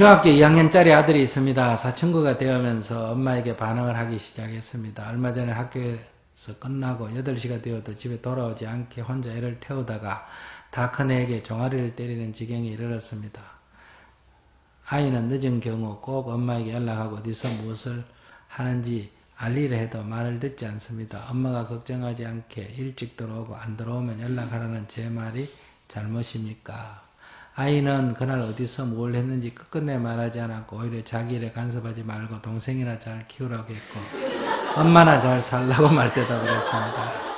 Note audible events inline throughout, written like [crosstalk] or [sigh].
중학교 2학년짜리 아들이 있습니다. 사춘구가 되면서 엄마에게 반항을 하기 시작했습니다. 얼마 전에 학교에서 끝나고 8시가 되어도 집에 돌아오지 않게 혼자 애를 태우다가 다 큰 애에게 종아리를 때리는 지경에 이르렀습니다. 아이는 늦은 경우 꼭 엄마에게 연락하고 어디서 무엇을 하는지 알리려 해도 말을 듣지 않습니다. 엄마가 걱정하지 않게 일찍 들어오고 안 들어오면 연락하라는 제 말이 잘못입니까? 아이는 그날 어디서 뭘 했는지 끝끝내 말하지 않았고 오히려 자기 일에 간섭하지 말고 동생이나 잘 키우라고 했고 엄마나 잘 살라고 [laughs] 말대답을 했습니다.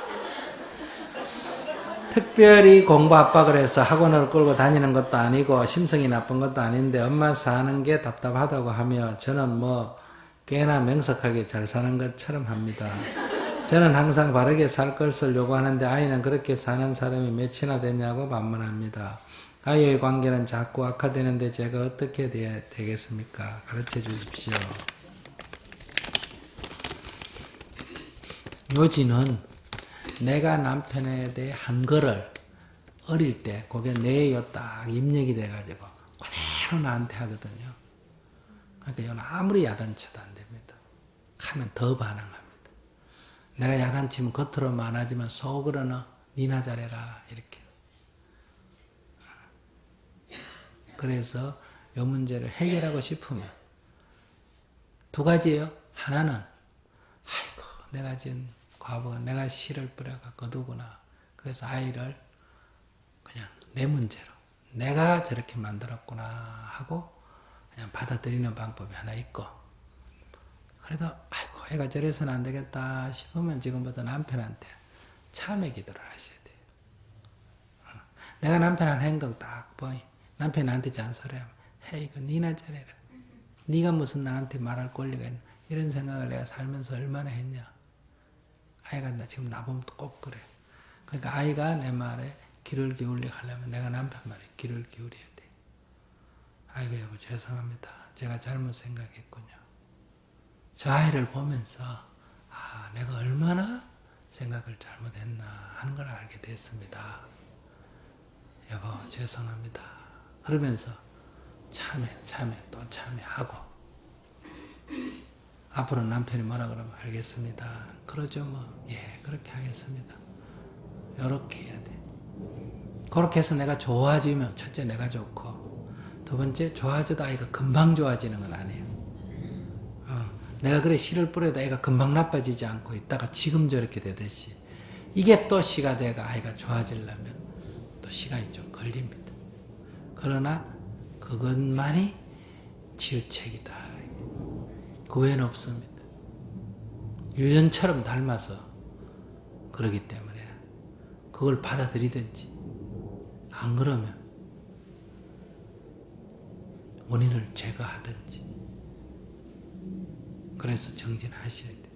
특별히 공부 압박을 해서 학원을 끌고 다니는 것도 아니고 심성이 나쁜 것도 아닌데 엄마 사는 게 답답하다고 하며 저는 뭐 꽤나 명석하게 잘 사는 것처럼 합니다. 저는 항상 바르게 살 것을 요구하는데 아이는 그렇게 사는 사람이 몇이나 되냐고 반문합니다. 아이의 관계는 자꾸 악화되는데 제가 어떻게 돼야 되겠습니까? 가르쳐 주십시오. 요지는 내가 남편에 대해 한 거를 어릴 때 그게 내요 딱 입력이 돼가지고 그대로 나한테 하거든요. 그러니까 이건 아무리 야단쳐도 안 됩니다. 하면 더 반항합니다. 내가 야단치면 겉으로는 안 하지만 속으로는 니나 잘해라 이렇게. 그래서 이 문제를 해결하고 싶으면 두 가지예요. 하나는 아이고 내가 지은 과거가 내가 씨를 뿌려가 거두구나. 그래서 아이를 그냥 내 문제로 내가 저렇게 만들었구나 하고 그냥 받아들이는 방법이 하나 있고 그래도 아이고 애가 저래서는 안 되겠다 싶으면 지금부터 남편한테 참회 기도를 하셔야 돼요. 어. 내가 남편 하는 행동 딱 보이 남편이 나한테 잔소리하면 헤이 그 니나 잘해라. 네가 무슨 나한테 말할 권리가 있나 이런 생각을 내가 살면서 얼마나 했냐. 아이가 나 지금 나보면 꼭 그래. 그러니까 아이가 내 말에 귀를 기울이게 하려면 내가 남편 말에 귀를 기울여야 돼. 아이고 여보 죄송합니다. 제가 잘못 생각했군요. 저 아이를 보면서 아 내가 얼마나 생각을 잘못했나 하는 걸 알게 됐습니다. 여보 죄송합니다. 그러면서 참회 참회 또 참회하고 앞으로 남편이 뭐라 그러면 알겠습니다. 그러죠 뭐. 예 그렇게 하겠습니다. 이렇게 해야 돼. 그렇게 해서 내가 좋아지면 첫째 내가 좋고 두 번째 좋아져도 아이가 금방 좋아지는 건 아니에요. 어, 내가 그래 씨를 뿌려도 아이가 금방 나빠지지 않고 있다가 지금 저렇게 되듯이 이게 또 씨가 돼가 아이가 좋아지려면 또 시간이 좀 걸립니다. 그러나 그것만이 치유책이다. 그 외에는 없습니다. 유전처럼 닮아서 그러기 때문에 그걸 받아들이든지 안 그러면 원인을 제거하든지 그래서 정진하셔야 돼요.